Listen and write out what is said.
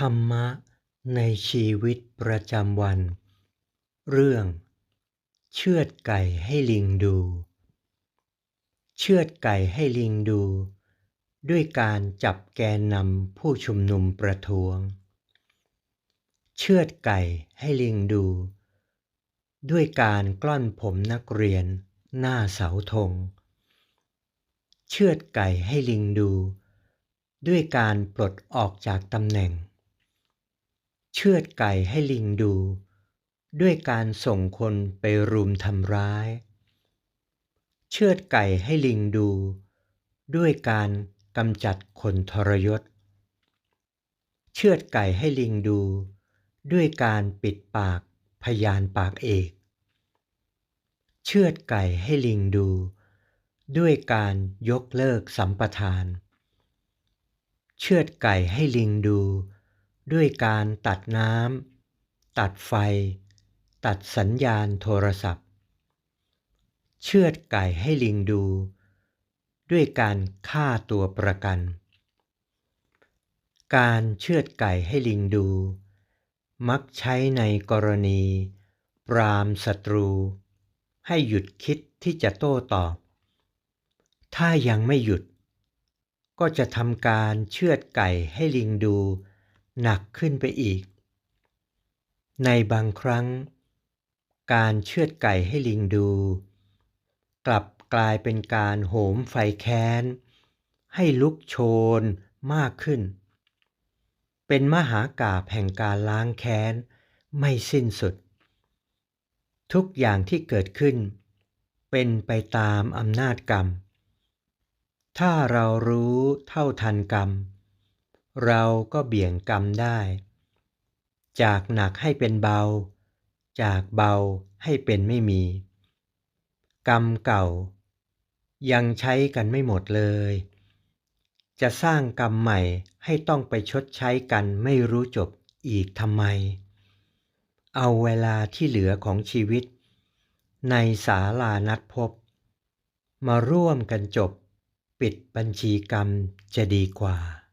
ธรรมะในชีวิตประจำวัน เรื่อง เชือดไก่ให้ลิงดู เชือดไก่ให้ลิงดู ด้วยการจับแกนนำผู้ชุมนุมประท้วง เชือดไก่ให้ลิงดู ด้วยการกล้อนผมนักเรียนหน้าเสาธง เชือดไก่ให้ลิงดู ด้วยการปลดออกจากตำแหน่ง เชือดไก่ให้ลิงดู ด้วยการส่งคนไปรุมทำร้าย เชือดไก่ให้ลิงดู ด้วยการกำจัดคนทรยศ เชือดไก่ให้ลิงดู ด้วยการปิดปากพยานปากเอก เชือดไก่ให้ลิงดู ด้วยการยกเลิกสัมปทาน เชือดไก่ให้ลิงดู ด้วยการตัดน้ำตัดไฟ ตัดสัญญาณโทรศัพท์ เชือดไก่ให้ลิงดู ด้วยการฆ่าตัวประกัน การเชือดไก่ให้ลิงดู มักใช้ในกรณี ปรามศัตรู ให้หยุดคิดที่จะโต้ตอบ ถ้ายังไม่หยุด ก็จะทำการเชือดไก่ให้ลิงดู หนักขึ้นไปอีก ในบางครั้ง การเชือดไก่ให้ลิงดู กลับกลายเป็นการโหมไฟแค้น ให้ลุกโชนมากขึ้น เป็นมหากาบแห่งการล้างแค้น ไม่สิ้นสุด ทุกอย่างที่เกิดขึ้น เป็นไปตามอำนาจกรรม ถ้าเรารู้เท่าทันกรรม เราก็เบี่ยงกรรมได้ จากหนักให้เป็นเบา จากเบาให้เป็นไม่มี กรรมเก่า ยังใช้กันไม่หมดเลย จะสร้างกรรมใหม่ให้ต้องไปชดใช้กันไม่รู้จบอีกทำไม เอาเวลาที่เหลือของชีวิต ในศาลานัดพบ มาร่วมกันจบปิดบัญชีกรรมจะดีกว่า